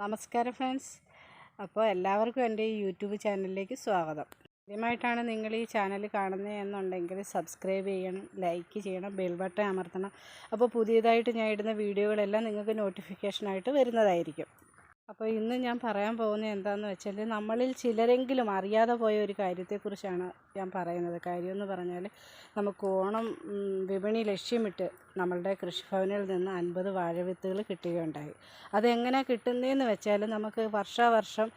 നമസ്കാരം ഫ്രണ്ട്സ്. അപ്പോൾ എല്ലാവർക്കും എന്റെ ഈ യൂട്യൂബ് ചാനലിലേക്ക് സ്വാഗതം. ആദ്യമായിട്ടാണ് നിങ്ങൾ ഈ ചാനൽ കാണുന്നത് എന്നുണ്ടെങ്കിൽ സബ്സ്ക്രൈബ് ചെയ്യണം ലൈക്ക് ചെയ്യണം ബെൽ ബട്ടൺ അമർത്തണം. അപ്പോൾ പുതിയതായിട്ട് ഞാൻ ഇടുന്ന വീഡിയോകളെല്ലാം നിങ്ങൾക്ക് നോട്ടിഫിക്കേഷനായിട്ട് വരുന്നതായിരിക്കും. അപ്പോൾ ഇന്ന് ഞാൻ പറയാൻ പോകുന്നത് എന്താണെന്ന് വെച്ചാൽ നമ്മളിൽ ചിലരെങ്കിലും അറിയാതെ പോയ ഒരു കാര്യത്തെക്കുറിച്ചാണ് ഞാൻ പറയുന്നത്. കാര്യം എന്ന് പറഞ്ഞാൽ നമുക്ക് ഓണം വിപണി ലക്ഷ്യമിട്ട് നമ്മളുടെ കൃഷിഭവനിൽ നിന്ന് അൻപത് വാഴവിത്തുകൾ കിട്ടുകയുണ്ടായി. അതെങ്ങനെ കിട്ടുന്നതെന്ന് വെച്ചാൽ നമുക്ക് വർഷാവർഷം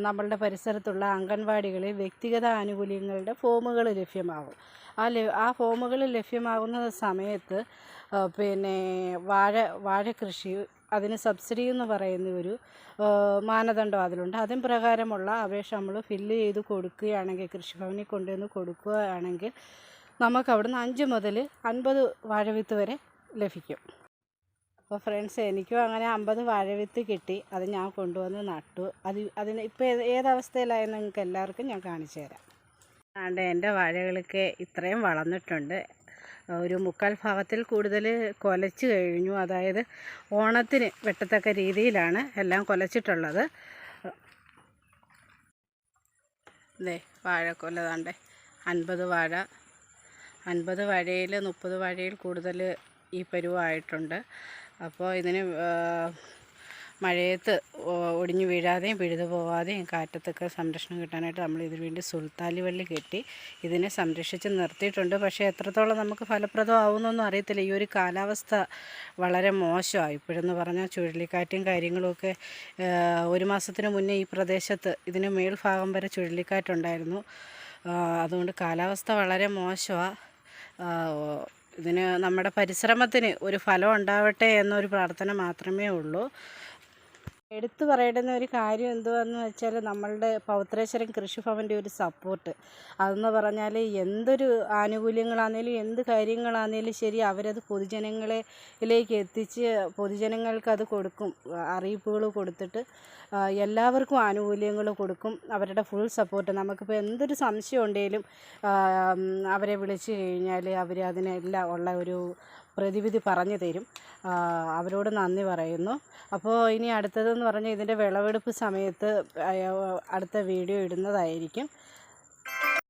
നമ്മളുടെ പരിസരത്തുള്ള അംഗൻവാടികളിൽ വ്യക്തിഗത ആനുകൂല്യങ്ങളുടെ ഫോമുകൾ ലഭ്യമാകും ആ ആ ഫോമുകൾ ലഭ്യമാകുന്ന സമയത്ത് പിന്നെ വാഴ വാഴ കൃഷി അതിന് സബ്സിഡി എന്ന് പറയുന്ന ഒരു മാനദണ്ഡം അതിലുണ്ട്. അതിന് പ്രകാരമുള്ള അപേക്ഷ നമ്മൾ ഫില്ല് ചെയ്ത് കൊടുക്കുകയാണെങ്കിൽ കൃഷിഭവനിൽ കൊണ്ടുവന്ന് കൊടുക്കുകയാണെങ്കിൽ നമുക്ക് അവിടുന്ന് അഞ്ച് മുതൽ അൻപത് വാഴവിത്ത് വരെ ലഭിക്കും. അപ്പോൾ ഫ്രണ്ട്സ് എനിക്കും അങ്ങനെ അമ്പത് വാഴവിത്ത് കിട്ടി. അത് ഞാൻ കൊണ്ടുവന്ന് നട്ടു. അത് അതിന് ഇപ്പോൾ ഏത് ഏതവസ്ഥയിലായെന്ന് നിങ്ങൾക്ക് എല്ലാവർക്കും ഞാൻ കാണിച്ചു തരാം. ആണ്ട് എന്റെ വാഴകൾക്ക് ഇത്രയും വളർന്നിട്ടുണ്ട്. ഒരു മുക്കാൽ ഭാഗത്തിൽ കൂടുതൽ കൊലച്ച് കഴിഞ്ഞു. അതായത് ഓണത്തിന് വെട്ടത്തക്ക രീതിയിലാണ് എല്ലാം കൊലച്ചിട്ടുള്ളത്. ദേ വാഴക്കൊല താണ്ടേ. അൻപത് വാഴ. അൻപത് വാഴയിൽ മുപ്പത് വാഴയിൽ കൂടുതൽ ഈ പരുവായിട്ടുണ്ട്. അപ്പോൾ ഇതിന് മഴയത്ത് ഒടിഞ്ഞു വീഴാതെയും പിഴുതു പോവാതെയും കാറ്റത്തൊക്കെ സംരക്ഷണം കിട്ടാനായിട്ട് നമ്മൾ ഇതിനു വേണ്ടി സുൽത്താലി വള്ളി കെട്ടി ഇതിനെ സംരക്ഷിച്ച് നിർത്തിയിട്ടുണ്ട്. പക്ഷേ എത്രത്തോളം നമുക്ക് ഫലപ്രദമാവുന്നൊന്നും അറിയത്തില്ല. ഈ ഒരു കാലാവസ്ഥ വളരെ മോശമാണ് ഇപ്പോഴെന്ന് പറഞ്ഞാൽ ചുഴലിക്കാറ്റും കാര്യങ്ങളുമൊക്കെ ഒരു മാസത്തിന് മുന്നേ ഈ പ്രദേശത്ത് ഇതിന് മേൽഭാഗം വരെ ചുഴലിക്കാറ്റുണ്ടായിരുന്നു. അതുകൊണ്ട് കാലാവസ്ഥ വളരെ മോശമാണ് ഇതിന് നമ്മുടെ പരിശ്രമത്തിന് ഒരു ഫലം ഉണ്ടാവട്ടെ എന്നൊരു പ്രാർത്ഥന മാത്രമേ ഉള്ളൂ. എടുത്തു പറയേണ്ടുന്ന ഒരു കാര്യം എന്തുവാന്ന് വെച്ചാൽ നമ്മളുടെ പൗത്രേശ്വരം കൃഷിഭവന്റെ ഒരു സപ്പോർട്ട് അതെന്ന് പറഞ്ഞാൽ എന്തൊരു ആനുകൂല്യങ്ങളാണേലും എന്ത് കാര്യങ്ങളാണേലും ശരി അവരത് പൊതുജനങ്ങളിലേക്ക് എത്തിച്ച് പൊതുജനങ്ങൾക്ക് അത് കൊടുക്കും. അറിയിപ്പുകൾ കൊടുത്തിട്ട് എല്ലാവർക്കും ആനുകൂല്യങ്ങൾ കൊടുക്കും. അവരുടെ ഫുൾ സപ്പോർട്ട് നമുക്കിപ്പോൾ എന്തൊരു സംശയം ഉണ്ടെങ്കിലും അവരെ വിളിച്ചു കഴിഞ്ഞാൽ അവർ അതിനെല്ലാം ഉള്ള ഒരു പ്രതിവിധി പറഞ്ഞു തരും. അവരോട് നന്ദി പറയുന്നു. അപ്പോൾ ഇനി അടുത്തതെന്ന് പറഞ്ഞാൽ ഇതിന്റെ വിളവെടുപ്പ് സമയത്ത് അടുത്ത വീഡിയോ ഇടുന്നതായിരിക്കും.